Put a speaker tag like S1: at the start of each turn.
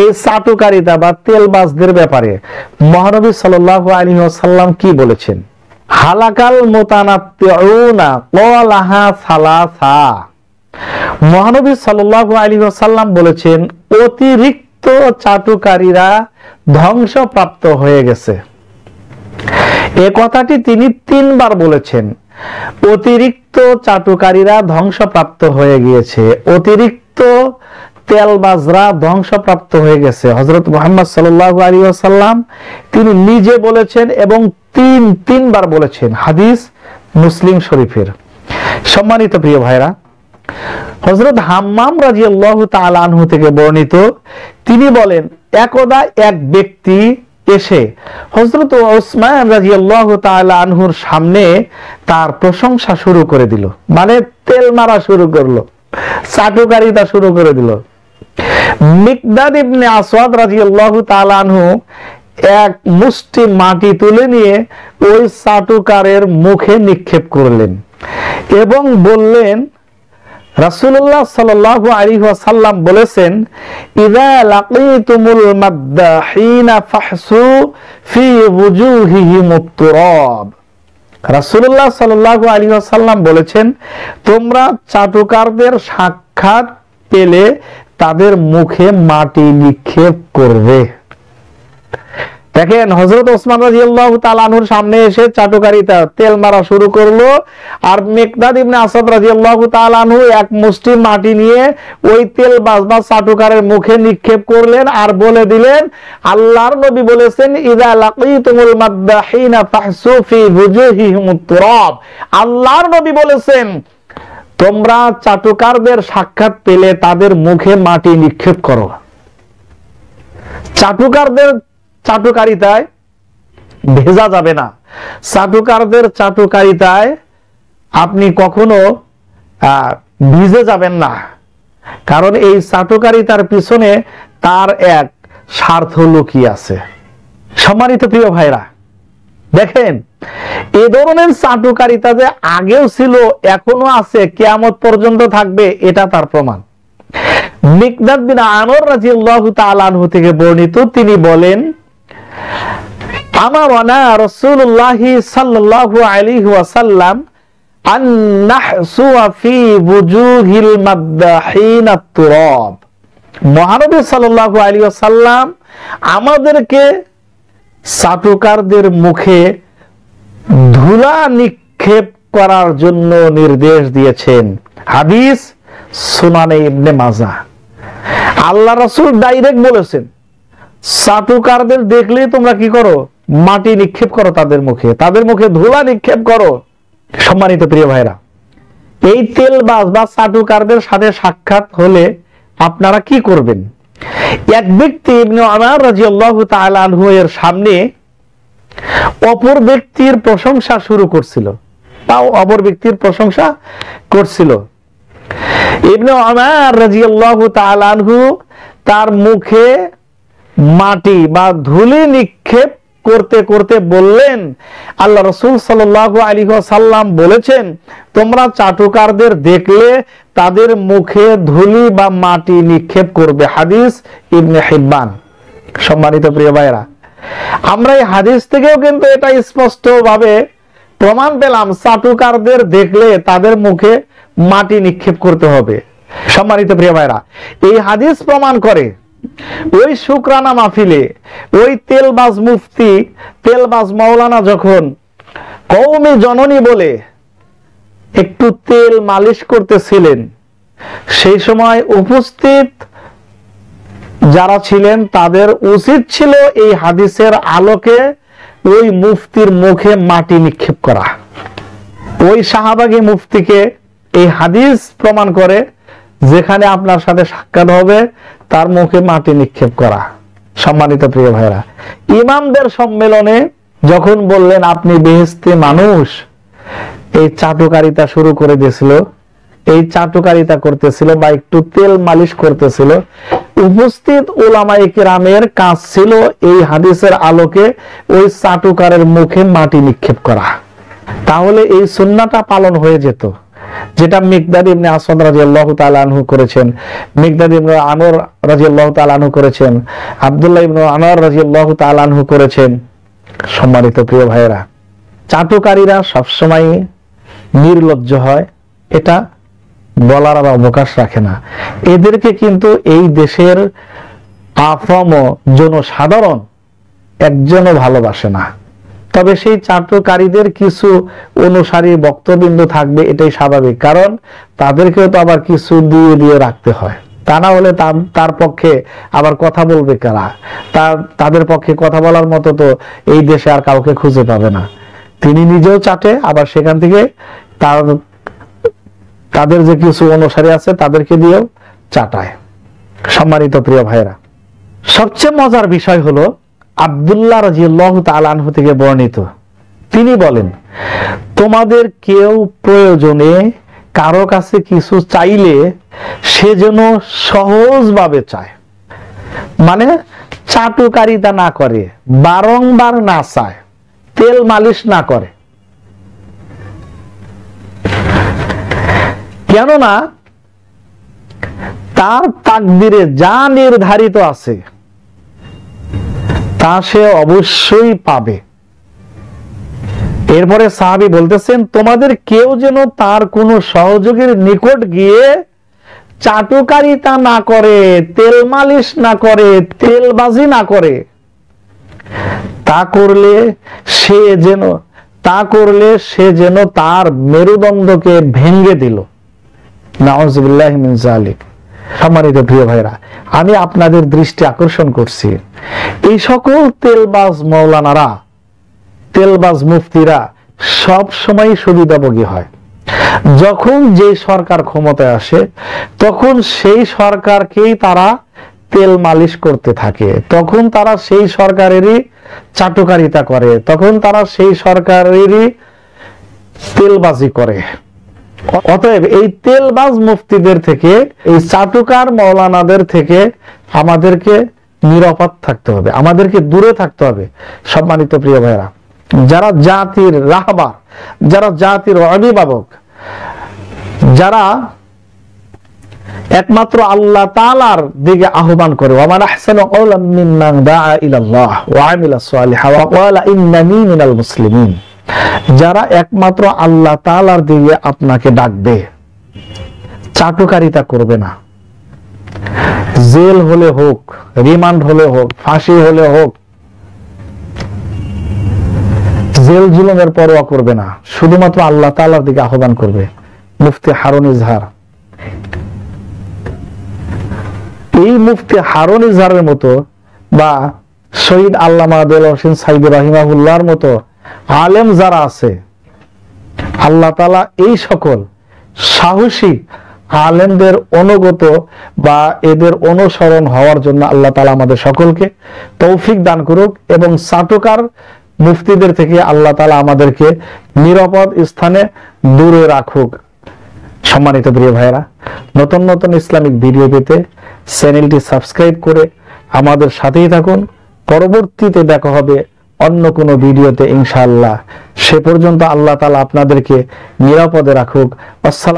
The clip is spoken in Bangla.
S1: এই চাটুকারিতা বা তেলবাজদের ব্যাপারে মহানবী সাল্লাহ আলী সাল্লাম কি বলেছেন? হালাকাল ক্বালাহা সালাসা। মহানবী সাল্লাহ আলী সাল্লাম বলেছেন, অতিরিক্ত চাটুকারীরা ধ্বংসপ্রাপ্ত হয়ে গেছে। এ কথাটি তিনি তিনবার বলেছেন, অতিরিক্ত চাটুকারীরা ধ্বংসপ্রাপ্ত হয়ে গিয়েছে। অতিরিক্ত তেলবাজরা ধ্বংসপ্রাপ্ত হয়ে গেছে। হজরত মোহাম্মদ সাল্লাহ আলী তিনি নিজে বলেছেন এবং তিন, তিনবার বলেছেন হাদিস মুসলিম শরীফের। সম্মানিত প্রিয় ভাইরা হজরত হাম্মাম রাজি আল্লাহ তালানহু থেকে বর্ণিত, তিনি বলেন, একদা এক ব্যক্তি এসে হজরত ওসমান রাজি আল্লাহ আনহুর সামনে তার প্রশংসা শুরু করে দিল। মানে তেল মারা শুরু করল, চাটুকারিতা শুরু করে দিল। মিকদাদ ইবনে আসওয়াদ রাদিয়াল্লাহু তাআলা আনহু এক মুষ্টি মাটি তুলে নিয়ে ওই চাটুকারের মুখে নিক্ষেপ করলেন এবং বললেন, রাসূলুল্লাহ সাল্লাল্লাহু আলাইহি ওয়াসাল্লাম বলেছেন ইযা লাকিতুমুল মাদ্দাহিনা ফাহসু ফি সাল্লাল্লাহু আলাইহি ওয়াসাল্লাম বলেছেন, তোমরা চাটুকারদের সাক্ষাৎ পেলে তাদের মুখে মাটি নিক্ষেপ করবে। দেখেন হজরত ওসমান রাজিয়াল্লাহু তাআলার সামনে এসে চাটুকারিতা, তেল মারা শুরু করল। আর মেকদাদ ইবনে আসাদ রাজিয়াল্লাহু তাআলাহু এক মুষ্টি মাটি নিয়ে ওই তেল বাজবা চাটুকারের মুখে নিক্ষেপ করলেন আর বলে দিলেন, আল্লাহর নবী বলেছেন, ইদা লাকিতুমুল মাদ্দাহিনা ফাহসু ফি বুজুহিহিমুত তুরাব। আল্লাহর নবী বলেছেন তোমরা চাটুকারদের সাক্ষাৎ পেলে তাদের মুখে মাটি নিক্ষেপ করো। চাটুকারদের চাটুকারিতায় ভেজা যাবে না। চাটুকারদের চাটুকারিতায় আপনি কখনো ভিজে যাবেন না। কারণ এই চাটুকারিতার পিছনে তার এক স্বার্থ লুকিয়ে আছে। সম্মানিত প্রিয় ভাইরা, দেখেন এ ধরনের চাটুকারিতা যে আগেও ছিল, এখনও আছে, কেয়ামত পর্যন্ত থাকবে, এটা তার প্রমাণ। মিকদাদ বিন থেকে বর্ণিত, তিনি বলেন আমার ওয়ানা রাসূলুল্লাহ সাল্লাল্লাহু আলাইহি ওয়াসাল্লাম মহানবী ওয়াসাল্লাম আমাদেরকে মুখে ধুলা নিক্ষেপ করার জন্য নির্দেশ দিয়েছেন হাদিস সুনানে ইবনে মাজা। আল্লাহ রসুল ডাইরেক্ট বলেছেন চাটুকারদের দেখলে তোমরা কি করো? মাটি নিক্ষেপ করো তাদের মুখে। তাদের মুখে ধুলা নিক্ষেপ করো। সম্মানিত প্রিয় ভাইরা, এই তেলবাজ বা চাটুকারদের সাথে সাক্ষাৎ হলে আপনারা কি করবেন? এক ব্যক্তি আমার রাজিয়াল্লাহু তাআলা আনহু এর সামনে অপর ব্যক্তির প্রশংসা শুরু করছিল। তাও অপর ব্যক্তির প্রশংসা করছিল। ইবনে আমার রাজিয়াল্লাহু তাআলা আনহু তার মুখে মাটি বা ধুলি নিক্ষেপ করতে করতে বললেন, আল্লাহ রসুল সাল্লাল্লাহু আলাইহি সাল্লাম বলেছেন, তোমরা চাটুকারদের দেখলে তাদের মুখে ধুলি বা মাটি নিক্ষেপ করবে। হাদিস ইবনে হিব্বান। সম্মানিত প্রিয় ভাইরা আমরা এই হাদিস থেকেও কিন্তু এটা স্পষ্ট ভাবে প্রমাণ পেলাম, চাটুকারদের দেখলে তাদের মুখে মাটি নিক্ষেপ করতে হবে। সম্মানিত প্রিয় ভাইরা, এই হাদিস প্রমাণ করে ওই শুক্রানা মাহফিলে ওই তেলবাজ মুফতি, তেলবাজ মাওলানা যখন কৌমি জননী বলে একটু তেল মালিশ করতেছিলেন, সেই সময় উপস্থিত যারা ছিলেন তাদের উচিত ছিল এই হাদিসের আলোকে ওই মুফতির মুখে মাটি নিক্ষেপ করা। ওই শাহবাগী মুফতিকে এই হাদিস প্রমাণ করে যেখানে আপনার সাথে সাক্ষাৎ হবে, তার মুখে মাটি নিক্ষেপ করা। সম্মানিত প্রিয় ভাইরা ইমামদের সম্মেলনে যখন বললেন, আপনি বেহেস্তে মানুষ এই চাটুকারিতা শুরু করে দিয়েছিল। এই চাটুকারিতা করতেছিল বা একটু তেল মালিশ করতেছিল। উপস্থিত ওলামাই কেরামের কাজ ছিল এই হাদিসের আলোকে ওই চাটুকারের মুখে মাটি নিক্ষেপ করা। তাহলে এই সুন্নাটা পালন হয়ে যেত। যেটা মিকদাদ ইবনে আসাদ রাদিয়াল্লাহু তাআলা আনহু করেছেন, মিকদাদ ইবনে আনর রাদিয়াল্লাহু তাআলা আনহু করেছেন, আব্দুল্লাহ ইবনে আনর রাদিয়াল্লাহু তাআলা আনহু করেছেন। সম্মানিত প্রিয় ভাইয়েরা, চাটুকারীরা সবসময় নির্লজ্জ হয়। এটা বলার আর অবকাশ রাখে না। এদেরকে কিন্তু এই দেশের আফম জনসাধারণ একজনও ভালোবাসে না। তবে সেই চাটুকারীদের কিছু অনুসারী বক্তবিন্দু থাকবে, এটাই স্বাভাবিক। কারণ তাদেরকেও তো আবার কিছু দিয়ে দিয়ে রাখতে হয়। তা না হলে তার- পক্ষে আবার কথা বলবে কারা? তার তাদের পক্ষে কথা বলার মতো তো এই দেশে আর কাউকে খুঁজে পাবে না। তিনি নিজেও চাটে, আবার সেখান থেকে তার তাদের যে কিছু অনুসারী আছে, তাদেরকে দিয়েও চাটায়। সম্মানিত প্রিয় ভাইরা সবচেয়ে মজার বিষয় হলো আব্দুল্লাহ রাজিয়াল্লাহু তাআলা আনহু থেকে বর্ণিত। তিনি বলেন, তোমাদের কেউ প্রয়োজনে কারও কাছে কিছু চাইলে সে যেন সহজভাবে চায়। মানে চাটুকারিতা না করে, বারংবার না চায়, তেল মালিশ না করে কেননা তার তাকদিরে যা নির্ধারিত আছে, তা সে অবশ্যই পাবে। এরপরে সাহাবি বলতেছেন, তোমাদের কেউ যেন তার কোন সহযোগীর নিকট গিয়ে চাটুকারিতা না করে, তেল মালিশ না করে তেলবাজি না করে, তা করলে সে যেন, তা করলে সে যেন তার মেরুদণ্ডকে ভেঙ্গে দিল। নাউজুবিল্লাহ মিন প্রিয় ভাইরা আমি আপনাদের দৃষ্টি আকর্ষণ করছি। এই সকল তেলবাজ মৌলানারা, তেলবাজ মুফতিরা সব সময় সুবিধাভোগী হয়। যখন যে সরকার ক্ষমতায় আসে, তখন সেই সরকারকেই তারা তেল মালিশ করতে থাকে। তখন তারা সেই সরকারেরই চাটুকারিতা করে। তখন তারা সেই সরকারেরই তেলবাজি করে। অতএব এই তেলবাজ মুফতিদের থেকে, এই চাটুকার মৌলানাদের থেকে আমাদেরকে নিরাপদ থাকতে হবে, আমাদেরকে দূরে থাকতে হবে, সম্মানিত প্রিয় ভাইরা যারা জাতির রাহবার, যারা জাতির অভিভাবক, যারা একমাত্র আল্লাহ তাআলার দিকে আহ্বান করে ওয়ামান আহসানু কওলাম মিম্মান দাআ ইলাল্লাহ ওয়া আমিলা সালিহা ওয়া ক্বালা ইন্নানি মিনাল মুসলিমিন। যারা একমাত্র আল্লাহ তালার দিকে আপনাকে ডাকবে, চাটুকারিতা করবে না। জেল হলে হোক, রিমান্ড হলে হোক, ফাঁসি হলে হোক, জেল জুলুমের পরোয়া করবে না। শুধুমাত্র আল্লাহ তালার দিকে আহ্বান করবে। মুফতি হারুন ইজহার। এই মুফতি হারুন ইজহারের মতো বা শহীদ আল্লামা দেল হোসেন সাইদ রাহিমাহুল্লাহর মতো আলেম যারা আছে, আল্লাহ তালা এই সকল সাহসী আলেমদের অনুগত বা এদের অনুসরণ হওয়ার জন্য আল্লাহ তালা আমাদের সকলকে তৌফিক দান করুক এবং চাটুকার মুফতিদের থেকে আল্লাহ তালা আমাদেরকে নিরাপদ স্থানে দূরে রাখুক। সম্মানিত প্রিয় ভাইরা নতুন নতুন ইসলামিক ভিডিও পেতে চ্যানেলটি সাবস্ক্রাইব করে আমাদের সাথেই থাকুন। পরবর্তীতে দেখা হবে অন্য কোন ভিডিওতে ইনশাআল্লাহ। সে পর্যন্ত আল্লাহ তালা আপনাদেরকে নিরাপদে রাখুক। আসসালাম